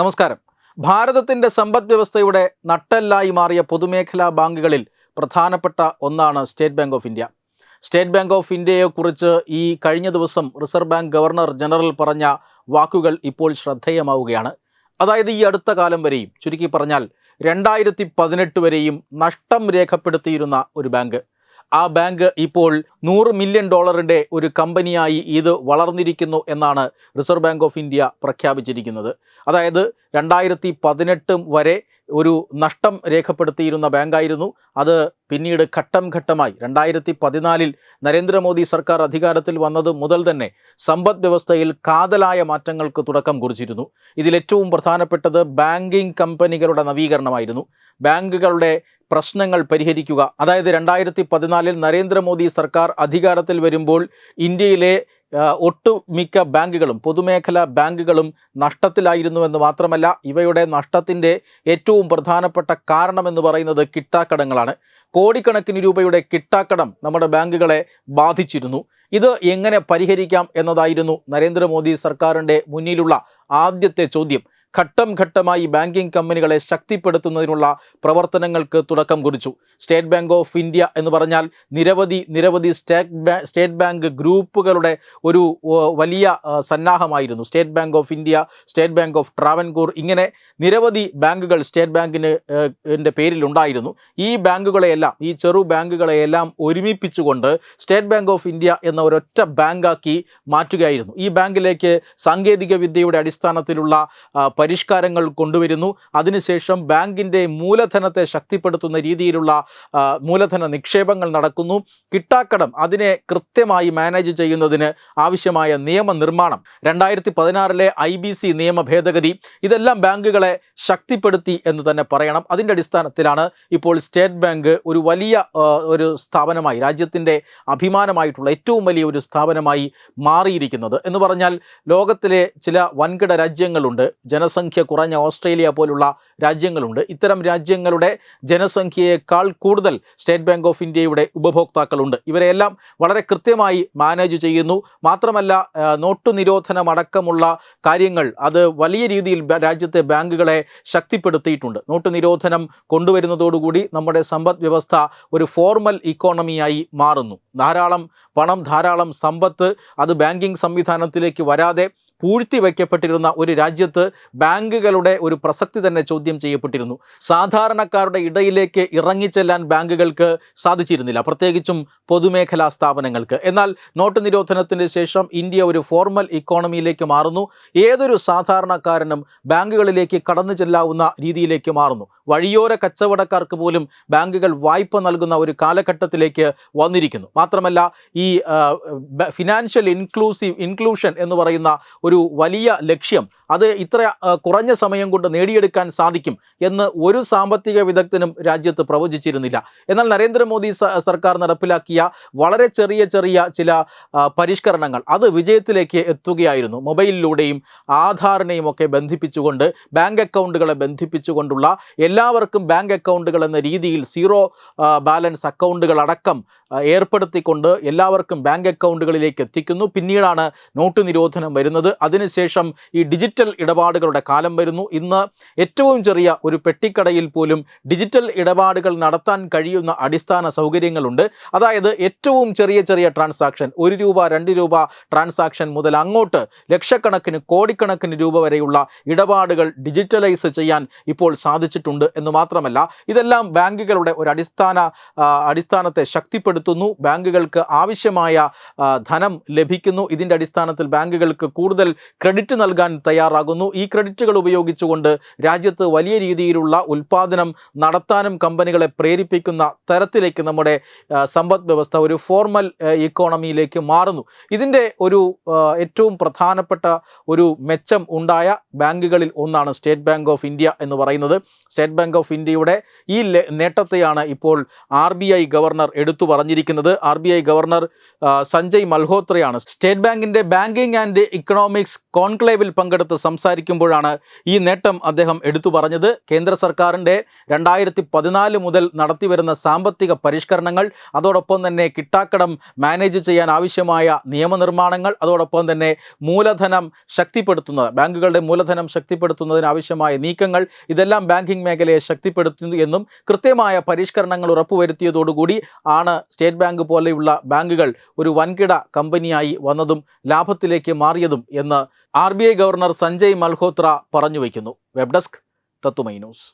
നമസ്കാരം. ഭാരതത്തിന്റെ സമ്പദ് വ്യവസ്ഥയുടെ നട്ടെല്ലായി മാറിയ പൊതുമേഖലാ ബാങ്കുകളിൽ പ്രധാനപ്പെട്ട ഒന്നാണ് State Bank of India. State Bank of ഇന്ത്യയെക്കുറിച്ച് ഈ കഴിഞ്ഞ ദിവസം റിസർവ് ബാങ്ക് ഗവർണർ ജനറൽ പറഞ്ഞ വാക്കുകൾ ഇപ്പോൾ ശ്രദ്ധേയമാവുകയാണ്. അതായത് ഈ അടുത്ത കാലം വരെയും ചുരുക്കി പറഞ്ഞാൽ രണ്ടായിരത്തി പതിനെട്ട് വരെയും നഷ്ടം രേഖപ്പെടുത്തിയിരുന്ന ഒരു ബാങ്ക്. ആ ബാങ്ക് ഇപ്പോൾ നൂറ് മില്യൺ ഡോളറിന്റെ ഒരു കമ്പനിയായി ഇത് വളർന്നിരിക്കുന്നു എന്നാണ് റിസർവ് ബാങ്ക് ഓഫ് ഇന്ത്യ പ്രഖ്യാപിച്ചിരിക്കുന്നത്. അതായത് രണ്ടായിരത്തി പതിനെട്ട് വരെ ഒരു നഷ്ടം രേഖപ്പെടുത്തിയിരുന്ന ബാങ്കായിരുന്നു. അത് പിന്നീട് ഘട്ടം ഘട്ടമായി രണ്ടായിരത്തി പതിനാലിൽ നരേന്ദ്രമോദി സർക്കാർ അധികാരത്തിൽ വന്നത് മുതൽ തന്നെ സമ്പദ് വ്യവസ്ഥയിൽ കാതലായ മാറ്റങ്ങൾക്ക് തുടക്കം കുറിച്ചിരുന്നു. ഇതിലേറ്റവും പ്രധാനപ്പെട്ടത് ബാങ്കിംഗ് കമ്പനികളുടെ നവീകരണമായിരുന്നു. ബാങ്കുകളുടെ പ്രശ്നങ്ങൾ പരിഹരിക്കുക. അതായത് രണ്ടായിരത്തി പതിനാലിൽ നരേന്ദ്രമോദി സർക്കാർ അധികാരത്തിൽ വരുമ്പോൾ ഇന്ത്യയിലെ ഒട്ടുമിക്ക ബാങ്കുകളും പൊതുമേഖലാ ബാങ്കുകളും നഷ്ടത്തിലായിരുന്നുവെന്ന് മാത്രമല്ല ഇവയുടെ നഷ്ടത്തിന്റെ ഏറ്റവും പ്രധാനപ്പെട്ട കാരണമെന്ന് പറയുന്നത് കിട്ടാക്കടങ്ങളാണ്. കോടിക്കണക്കിന് രൂപയുടെ കിട്ടാക്കടം നമ്മുടെ ബാങ്കുകളെ ബാധിച്ചിരുന്നു. ഇത് എങ്ങനെ പരിഹരിക്കാം എന്നതായിരുന്നു നരേന്ദ്രമോദി സർക്കാരിന്റെ മുന്നിലുള്ള ആദ്യത്തെ ചോദ്യം. ഘട്ടം ഘട്ടമായി ബാങ്കിംഗ് കമ്പനികളെ ശക്തിപ്പെടുത്തുന്നതിനുള്ള പ്രവർത്തനങ്ങൾക്ക് തുടക്കം കുറിച്ചു. സ്റ്റേറ്റ് ബാങ്ക് ഓഫ് ഇന്ത്യ എന്ന് പറഞ്ഞാൽ നിരവധി നിരവധി സ്റ്റേറ്റ് സ്റ്റേറ്റ് ബാങ്ക് ഗ്രൂപ്പുകളുടെ ഒരു വലിയ സന്നാഹമായിരുന്നു. State Bank of India State Bank of Travancore ഇങ്ങനെ നിരവധി ബാങ്കുകൾ സ്റ്റേറ്റ് ബാങ്കിന് എന്റെ പേരിലുണ്ടായിരുന്നു. ഈ ബാങ്കുകളെയെല്ലാം ഈ ചെറു ബാങ്കുകളെയെല്ലാം ഒരുമിപ്പിച്ചുകൊണ്ട് സ്റ്റേറ്റ് ബാങ്ക് ഓഫ് ഇന്ത്യ എന്ന ഒരൊറ്റ ബാങ്കാക്കി മാറ്റുകയായിരുന്നു. ഈ ബാങ്കിലേക്ക് സാങ്കേതിക വിദ്യയുടെ അടിസ്ഥാനത്തിലുള്ള പരിഷ്കാരങ്ങൾ കൊണ്ടുവരുന്നു. അതിനുശേഷം ബാങ്കിന്റെ മൂലധനത്തെ ശക്തിപ്പെടുത്തുന്ന രീതിയിലുള്ള മൂലധന നിക്ഷേപങ്ങൾ നടക്കുന്നു. കിട്ടാക്കടം അതിനെ കൃത്യമായി മാനേജ് ചെയ്യുന്നതിന് ആവശ്യമായ നിയമനിർമ്മാണം. രണ്ടായിരത്തി പതിനാറിലെ ഐ ബി സി നിയമ ഭേദഗതി. ഇതെല്ലാം ബാങ്കുകളെ ശക്തിപ്പെടുത്തി എന്ന് തന്നെ പറയണം. അതിന്റെ അടിസ്ഥാനത്തിലാണ് ഇപ്പോൾ സ്റ്റേറ്റ് ബാങ്ക് ഒരു വലിയ ഒരു സ്ഥാപനമായി രാജ്യത്തിന്റെ അഭിമാനമായിട്ടുള്ള ഏറ്റവും വലിയ ഒരു സ്ഥാപനമായി മാറിയിരിക്കുന്നത്. എന്ന് പറഞ്ഞാൽ ലോകത്തിലെ ചില വൻകിട രാജ്യങ്ങളുണ്ട്. ജനസംഖ്യ കുറഞ്ഞ ഓസ്ട്രേലിയ പോലുള്ള രാജ്യങ്ങളുണ്ട്. ഇത്തരം രാജ്യങ്ങളുടെ ജനസംഖ്യയേക്കാൾ കൂടുതൽ സ്റ്റേറ്റ് ബാങ്ക് ഓഫ് ഇന്ത്യയുടെ ഉപഭോക്താക്കളുണ്ട്. ഇവരെയെല്ലാം വളരെ കൃത്യമായി മാനേജ് ചെയ്യുന്നു. മാത്രമല്ല നോട്ടു നിരോധനം അടക്കമുള്ള കാര്യങ്ങൾ അത് വലിയ രീതിയിൽ രാജ്യത്തെ ബാങ്കുകളെ ശക്തിപ്പെടുത്തിയിട്ടുണ്ട്. നോട്ട് നിരോധനം കൊണ്ടുവരുന്നതോടുകൂടി നമ്മുടെ സമ്പദ് വ്യവസ്ഥ ഒരു ഫോർമൽ ഇക്കോണമിയായി മാറുന്നു. ധാരാളം പണം ധാരാളം സമ്പത്ത് അത് ബാങ്കിംഗ് സംവിധാനത്തിലേക്ക് വരാതെ പൂഴ്ത്തി വയ്ക്കപ്പെട്ടിരുന്ന ഒരു രാജ്യത്ത് ബാങ്കുകളുടെ ഒരു പ്രസക്തി തന്നെ ചോദ്യം ചെയ്യപ്പെട്ടിരുന്നു. സാധാരണക്കാരുടെ ഇടയിലേക്ക് ഇറങ്ങിച്ചെല്ലാൻ ബാങ്കുകൾക്ക് സാധിച്ചിരുന്നില്ല. പ്രത്യേകിച്ചും പൊതുമേഖലാ സ്ഥാപനങ്ങൾക്ക്. എന്നാൽ നോട്ട് നിരോധനത്തിന് ശേഷം ഇന്ത്യ ഒരു ഫോർമൽ ഇക്കോണമിയിലേക്ക് മാറുന്നു. ഏതൊരു സാധാരണക്കാരനും ബാങ്കുകളിലേക്ക് കടന്നു ചെല്ലാവുന്ന രീതിയിലേക്ക് മാറുന്നു. വഴിയോര കച്ചവടക്കാർക്ക് പോലും ബാങ്കുകൾ വായ്പ നൽകുന്ന ഒരു കാലഘട്ടത്തിലേക്ക് വന്നിരിക്കുന്നു. മാത്രമല്ല ഈ ഫിനാൻഷ്യൽ ഇൻക്ലൂസീവ് ഇൻക്ലൂഷൻ എന്ന് പറയുന്ന ഒരു വലിയ ലക്ഷ്യം. അത് ഇത്ര കുറഞ്ഞ സമയം കൊണ്ട് നേടിയെടുക്കാൻ സാധിക്കും എന്ന് ഒരു സാമ്പത്തിക വിദഗ്ധനും രാജ്യത്ത് പ്രവചിച്ചിരുന്നില്ല. എന്നാൽ നരേന്ദ്രമോദി സർക്കാർ നടപ്പിലാക്കിയ വളരെ ചെറിയ ചെറിയ ചില പരിഷ്കരണങ്ങൾ അത് വിജയത്തിലേക്ക് എത്തുകയായിരുന്നു. മൊബൈലിലൂടെയും ആധാറിനെയും ഒക്കെ ബന്ധിപ്പിച്ചുകൊണ്ട് ബാങ്ക് അക്കൗണ്ടുകളെ ബന്ധിപ്പിച്ചുകൊണ്ടുള്ള എല്ലാവർക്കും ബാങ്ക് അക്കൗണ്ടുകൾ എന്ന രീതിയിൽ സീറോ ബാലൻസ് അക്കൗണ്ടുകൾ അടക്കം ഏർപ്പെടുത്തിക്കൊണ്ട് എല്ലാവർക്കും ബാങ്ക് അക്കൗണ്ടുകളിലേക്ക് എത്തിക്കുന്നു. പിന്നീടാണ് നോട്ട് നിരോധനം വരുന്നത്. അതിനുശേഷം ഈ ഡിജിറ്റൽ ഇടപാടുകളുടെ കാലം വരുന്നു. ഇന്ന് ഏറ്റവും ചെറിയ ഒരു പെട്ടിക്കടയിൽ പോലും ഡിജിറ്റൽ ഇടപാടുകൾ നടത്താൻ കഴിയുന്ന അടിസ്ഥാന സൗകര്യങ്ങളുണ്ട്. അതായത് ഏറ്റവും ചെറിയ ചെറിയ ട്രാൻസാക്ഷൻ ഒരു രൂപ രണ്ട് രൂപ ട്രാൻസാക്ഷൻ മുതൽ അങ്ങോട്ട് ലക്ഷക്കണക്കിന് കോടിക്കണക്കിന് രൂപ വരെയുള്ള ഇടപാടുകൾ ഡിജിറ്റലൈസ് ചെയ്യാൻ ഇപ്പോൾ സാധിച്ചിട്ടുണ്ട് എന്ന് മാത്രമല്ല ഇതെല്ലാം ബാങ്കുകളുടെ ഒരു അടിസ്ഥാന അടിസ്ഥാനത്തെ അടിസ്ഥാനത്തെ ശക്തിപ്പെടുത്തുന്നു ബാങ്കുകൾക്ക് ആവശ്യമായ ധനം ലഭിക്കുന്നു. ഇതിന്റെ അടിസ്ഥാനത്തിൽ ബാങ്കുകൾക്ക് കൂടുതൽ ക്രെഡിറ്റ് നൽകാൻ തയ്യാറാകുന്നു. ഈ ക്രെഡിറ്റുകൾ ഉപയോഗിച്ചുകൊണ്ട് രാജ്യത്ത് വലിയ രീതിയിലുള്ള ഉൽപ്പാദനം നടത്താനും കമ്പനികളെ പ്രേരിപ്പിക്കുന്ന തരത്തിലേക്ക് നമ്മുടെ സമ്പദ് വ്യവസ്ഥ ഒരു ഫോർമൽ ഇക്കോണമിയിലേക്ക് മാറുന്നു. ഇതിന്റെ ഒരു ഏറ്റവും പ്രധാനപ്പെട്ട ഒരു മെച്ചം ഉണ്ടായ ബാങ്കുകളിൽ ഒന്നാണ് സ്റ്റേറ്റ് ബാങ്ക് ഓഫ് ഇന്ത്യ എന്ന് പറയുന്നത്. സ്റ്റേറ്റ് ബാങ്ക് ഓഫ് ഇന്ത്യയുടെ ഈ നേട്ടത്തെയാണ് ഇപ്പോൾ ആർ ഗവർണർ എടുത്തു പറഞ്ഞിരിക്കുന്നത് R B I governor Sanjay മൽഹോത്രയാണ്. State ബാങ്കിന്റെ ബാങ്കിംഗ് ആൻഡ് ഇക്കണോമിക്സ് കോൺക്ലേവിൽ പങ്കെടുത്ത് സംസാരിക്കുമ്പോഴാണ് ഈ നേട്ടം അദ്ദേഹം എടുത്തു പറഞ്ഞത്. കേന്ദ്ര സർക്കാരിന്റെ രണ്ടായിരത്തി പതിനാല് മുതൽ നടത്തിവരുന്ന സാമ്പത്തിക പരിഷ്കരണങ്ങൾ അതോടൊപ്പം തന്നെ കിട്ടാക്കടം മാനേജ് ചെയ്യാൻ ആവശ്യമായ നിയമനിർമ്മാണങ്ങൾ അതോടൊപ്പം തന്നെ മൂലധനം ശക്തിപ്പെടുത്തുന്നത് ബാങ്കുകളുടെ മൂലധനം ശക്തിപ്പെടുത്തുന്നതിന് ആവശ്യമായ നീക്കങ്ങൾ ഇതെല്ലാം ബാങ്കിംഗ് മേഖലയെ ശക്തിപ്പെടുത്തുന്നു എന്നും കൃത്യമായ പരിഷ്കരണങ്ങൾ ഉറപ്പുവരുത്തിയതോടുകൂടി ആണ് സ്റ്റേറ്റ് ബാങ്ക് പോലെയുള്ള ബാങ്കുകൾ ഒരു വൻകിട കമ്പനിയായി വന്നതും ലാഭത്തിലേക്ക് മാറിയതും എന്ന് ആർ ഗവർണർ സഞ്ജയ് മൽഹോത്ര പറഞ്ഞു വയ്ക്കുന്നു. വെബ് ഡെസ്ക് തത്തുമൈ ന്യൂസ്.